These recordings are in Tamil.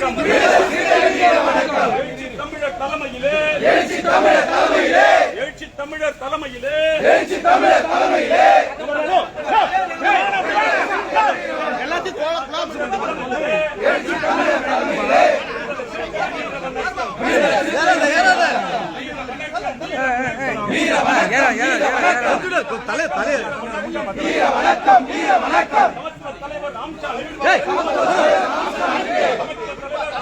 வணக்கம் தமிழர் தலைமையிலே எழுச்சி தமிழர் தலைமையிலே எழுச்சி தமிழர் தலைமையிலே எழுச்சி தமிழர் தலைமையிலே தலை தலை தலைவர் அம்சா இப்படி வாங்கடா தமிழர்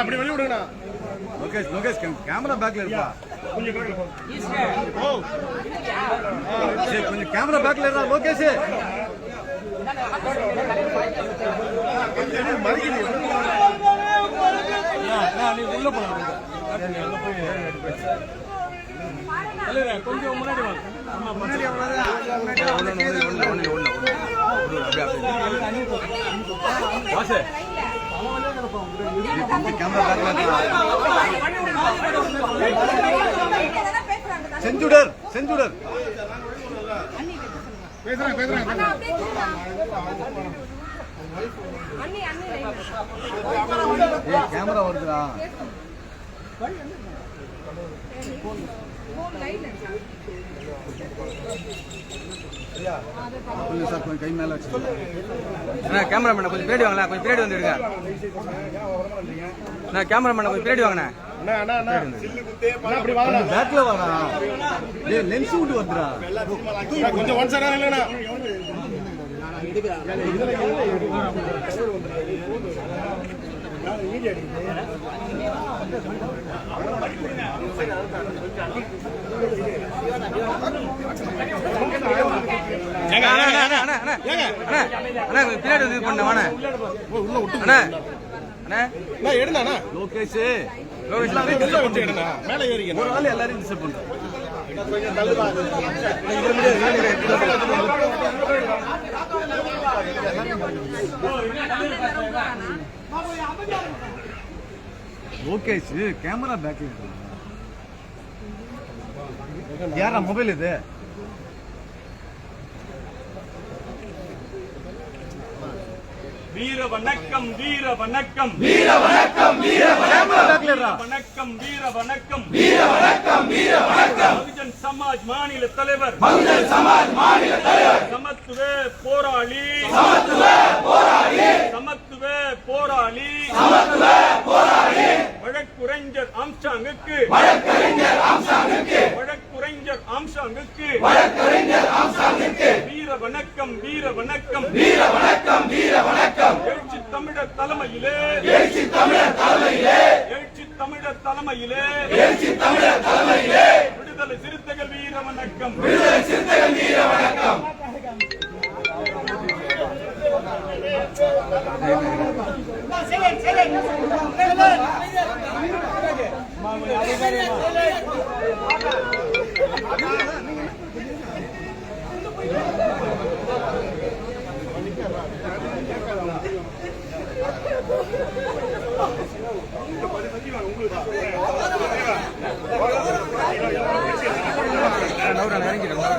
அப்படி வெளிய விடுங்கண்ணா. லோகேஷ் கேமரா பேக்ல இருப்பா. கொஞ்சம் கேமரா பேக்ல இருக்கா லோகேஷ். நீ உள்ள போலாம் கொஞ்சம் முன்னாடி வாங்க. செஞ்சுடர் செஞ்சுடர். பேசுறேன் பேசுறேன் கேமரா வருதுடா. கொஞ்சம் சார் கொஞ்சம் கை மேல வச்சு கேமராமேன் கொஞ்சம் பின்னாடி வாங்கண்ணா. கொஞ்சம் பின்னாடி வந்துடுங்க. நான் கேமராமேன் கொஞ்சம் பின்னாடி வாங்கண்ணா பேக்ல லென்ஸ் விட்டு வந்துடா. கொஞ்சம் ஒன் சார் இல்லைண்ணா பின்னாடி இது பண்ணவானே உள்ள விட்டு அண்ணா. அண்ணா. எடுண்ணா லோகேஷ். லோகேஷ் மேல ஏறிங்க ஒரு ஆள் எல்லாரையும் டிஸ்டர்ப் பண்றேன் தள்ளுவாங்க லோகேஷ் கேமரா இருக்கு யாரா மொபைல் இது? வீர வணக்கம் வீர வணக்கம். கேமரா பேக்ல இருக்கா வணக்கம் வீர வணக்கம். வீர வணக்கம் வீர வணக்கம். பகுஜன் சமாஜ் மாநில தலைவர். பகுஜன் சமாஜ் மாநில தலைவர். சமத்துவ போராளி. சமத்துவ போராளி. சமத்துவ சமத்துவ போராளி. சமத்துவ போராளி வழக்குரைஞர் ஆம்சாங்குக்கு. வழக்கறிஞர் ஆம்சாங்குக்கு வழக்குரைஞர் ஆம்சாங்குக்கு. வழக்கறிஞர் ஆம்சாங்குக்கு வீர வணக்கம் வீர வணக்கம். வீர வணக்கம் வீர வணக்கம் எழுச்சி தமிழர் தலைமையிலே. எழுச்சி தமிழர் தலைமையிலே. எழுச்சி தமிழர் தலைமையிலே எழுச்சி தமிழர் தலைமையிலே விடுதலை சிறுத்தைகள் வீர வணக்கம் விடுதலை சிறுத்தைகள் வீர வணக்கம். இறங்கிடும்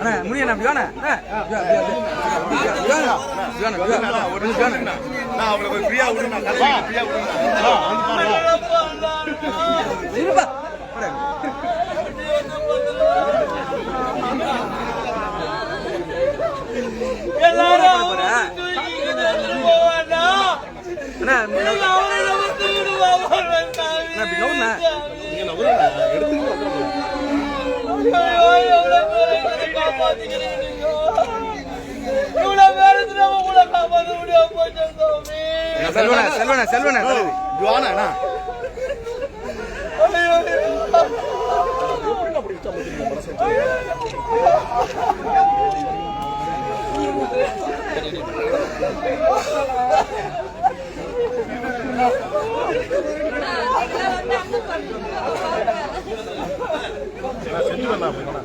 அண்ணா முடியல அப்படியாண்ணா அவளுக்கு ஃப்ரீயா விடுங்க ஃப்ரீயா அண்ணா, இப்படி நவுண்ணா. நீங்க நகருண்ணா எடுத்துட்டு வந்துடுறோம் அண்ணா, செல்வண்ணா செல்வண்ணா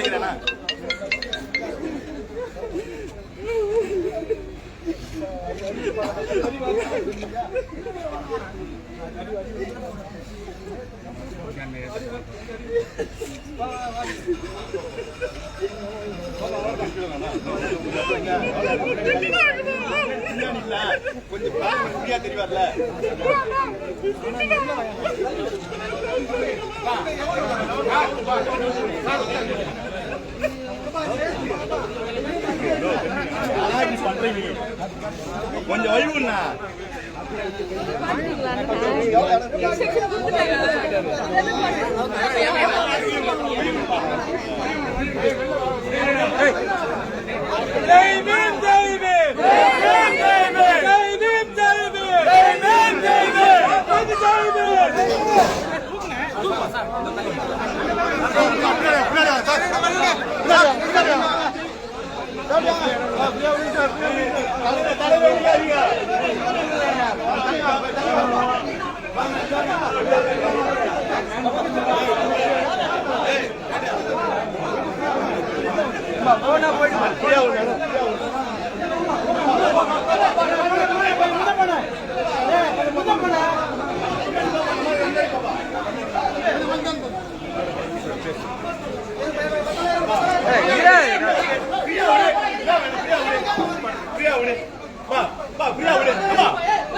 செல்வண்ணா கொஞ்சம் வாண்ணா செஞ்சு வரலாம் அப்படி போனா கொஞ்சம் வைப்புண்ணா செஞ்சு வரலாம் கொஞ்சம் வந்துண்ணா இப்ப வந்துண்ணா காலையில் கொஞ்சம் நீ தானே மறைக்கிறேண்ணா பின்னாடி இல்ல கொஞ்சம் ஃப்ரீயா தெரிவார்ல பண்றீங்க கொஞ்சம்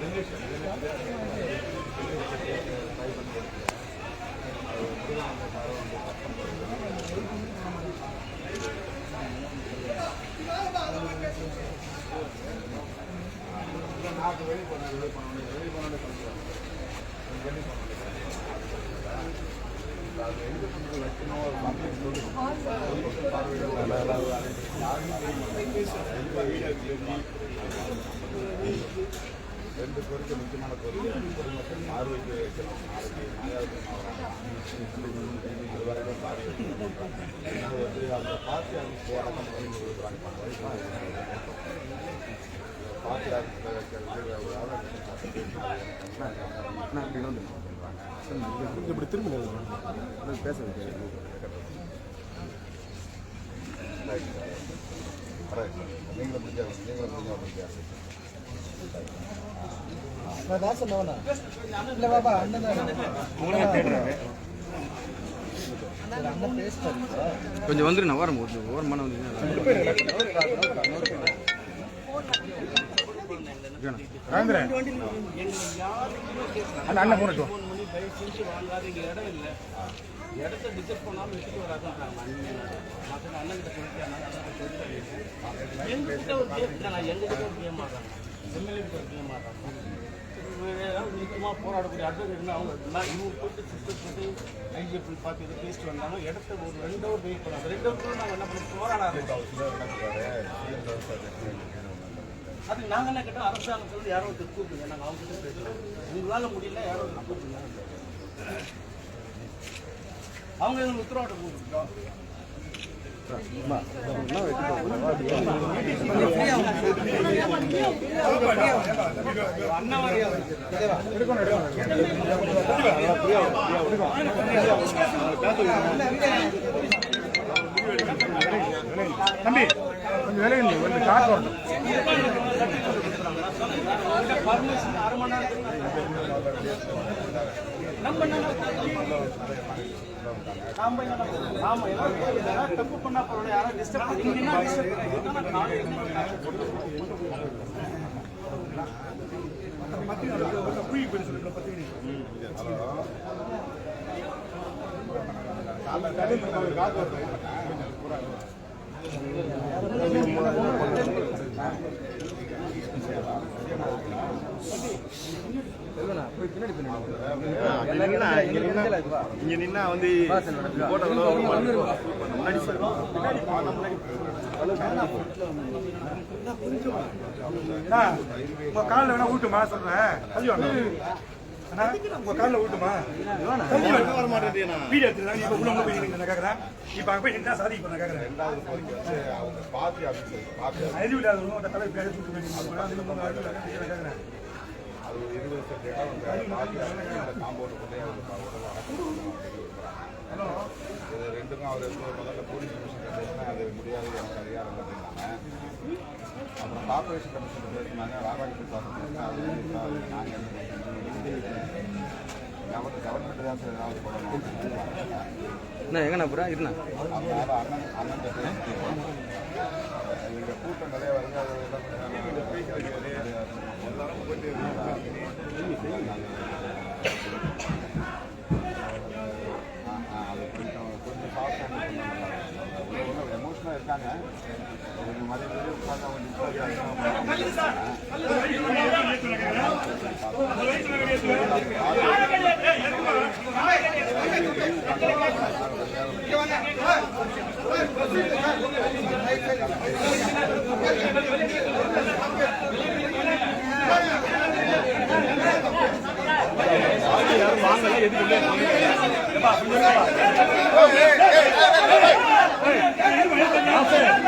வா வா என்ன என்ன பண்ணு ரெண்டு நாள் பண்ணுகிற? நோ நோ பின்னாடி ஃப்ரீயா நில்லு ஃப்ரீயா நில்லு ஃப்ரீயா ரெண்டு கோரிக்கை செய்யல இரு, இரு, விடு, விடு, விடு, விடு, வரைக்கும் பார்வை விடுங்க. வந்து அந்த பார்ட்டி ஆஃபீஸ் போராட்டம் பண்ணி கொடுக்குறாங்க. பார்ட்டி ஆஃபீஸ் மாதிரி போனா ஆ ஐயோ, நீங்களும் அண்ணா, இப்படி அது பேச வைக்கிறேன். கொஞ்சம் வந்துரு நான் ஓரம் ஒரு ஓரமான வந்து அந்த அண்ணன் போனட்டு இடத்த டிசைட் பண்ணாமல் எடுத்துட்டு வராதுன்றாங்க மற்ற அண்ணன் கிட்ட சொல்லிட்டு எங்ககிட்ட ஒரு கேம் நான் எங்ககிட்ட ஒரு கேம் ஆடுறாங்க எம்எல்ஏ போராடக்கூடிய அட்வொகேட்னா அவங்க நான் இவங்க போயிட்டு சிஸ்டர் போட்டு ஐஜிஎஃப் பார்த்து இது பேசிட்டு வந்தாங்க. இடத்த ஒரு ரெண்டு ஹவர் வெயிட் பண்ணாங்க. ரெண்டு ஹவர் நாங்கள் என்ன பண்ணி போராட அது நாங்கள் என்ன கேட்டோம்? அரசாங்கத்தில் யாரோ ஒருத்தர் கூப்பிடுங்க. நாங்கள் அவங்க கிட்ட உங்களால் முடியல யாரோ ஒருத்தர் கூப்பிடுங்க அவங்க எங்களுக்கு உத்தரவாதம் கூப்பிட்டோம் தம்பி கொஞ்சம் விலகி நில்லு, கொஞ்சம் காத்து வரணும் பர்மிஷன் அரை மணி நேரத்துக்கு நம்ம என்ன நாம என்ன நாம யாராவது தப்பு பண்ணா பரவாயில்ல யாராவது டிஸ்டர்ப் நீங்க டிஸ்டர்ப் இங்க நின்னா, வந்து உங்க காலில் வேணா ஊட்டுமா சொல்றேன் உங்க காலில் ஊட்டுமா தம்பி வர வர மாட்டேன் நான் வீடியோ எடுத்துருக்காங்க இப்ப உள்ள போய் நின்னு நான் கேட்கறேன் இப்ப அங்க போய் நின்னா சாதிக்க பண்ண கேட்கறேன் அறிவு இல்லாத ஒரு தலைவர் பேரை தூக்கி வேண்டிய அது நம்ம அறிவு இல்லாத கேட்கறேன் ரெண்டுக்கும் அவர் முதல்ல போலீஸ் கமிஷன் அது முடியாது எனக்கு அதிகாரம் இல்லைன்னாங்க அப்புறம் கார்பரேஷன் கமிஷன் பேசினாங்க நாங்கள் தான் சார் என்ன எங்கண்ணா புறா? இருண்ணா. கூட்டம் நிறைய வருது இருக்காங்க மரியாதை உட்காந்து அவங்க Hey!